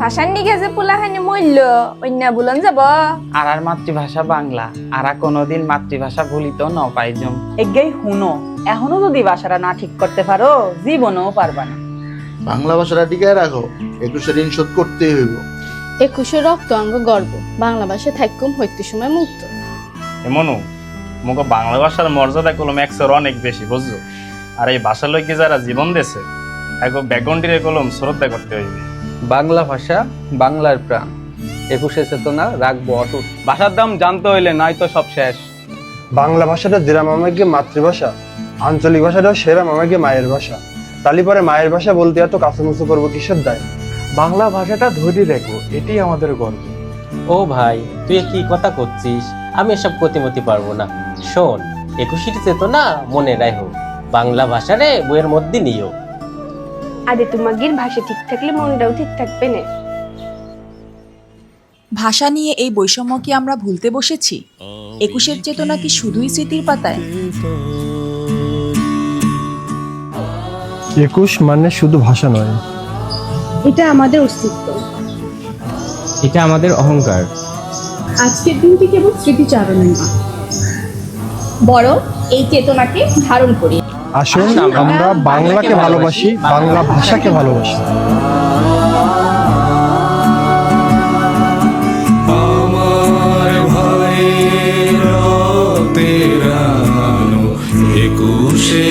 ভাষার নিগে যে পোলাখানি মূল্য অন্য বুলন যাব। আর আর মাতৃভাষা বাংলা আর কোনোদিন মাতৃভাষা ভুলিতেও ন পাইজম। এগেই হুনো এখনও যদি ভাষাটা না ঠিক করতে পারো জীবনেও পারবা না। বাংলা ভাষাটা টিকায় রাখো একুশে ঋণ শোধ করতেই হইব। একুশে রক্ত অঙ্গ গর্ব বাংলা ভাষা থাকুম হইতে সময় মুক্ত। এমনও মুখো বাংলা ভাষার মর্যাদা কলম একশোর অনেক বেশি বুঝছ? আর এই ভাষা লইকে যারা জীবন দেছে এক ব্যাকগ্রাউন্ডের কলম শ্রদ্ধা করতে হইবে। বাংলা ভাষা বাংলার প্রাণ। একুশে চেতনা রাখব অটুট। ভাষার দাম জানতে হইলে নাই তো সব শেষ। বাংলা ভাষাটা যেরাম আমাকে মাতৃভাষা আঞ্চলিক ভাষাটাও সেরাম আমাকে মায়ের ভাষা। তালি পরে মায়ের ভাষা বলতে এত কাছামুচু করব কিসের দায়? বাংলা ভাষাটা ধরে রেখো এটি আমাদের গর্ব। ও ভাই তুই কি কথা করছিস আমি এসব প্রতিমতি পারব না। শোন একুশিটি চেতনা মনে রাখো বাংলা ভাষারে বইয়ের মধ্যে নিও। আরে তোমাগির ভাষা ঠিক থাকলে মনটাও ঠিক থাকবে না। ভাষা নিয়ে এই বৈষম্য কি আমরা ভুলতে বসেছি? একুশের চেতনা কি শুধুই স্মৃতির পাতায়? একুশ মানে শুধু ভাষা নয়। এটা আমাদের অস্তিত্ব। এটা আমাদের অহংকার। আজকের দিনটি কেবল স্মৃতিচারণ না বড় এই চেতনাকে ধারণ করি। আসুন আমরা বাংলাকে ভালোবাসি বাংলা ভাষাকে ভালোবাসি। একুশে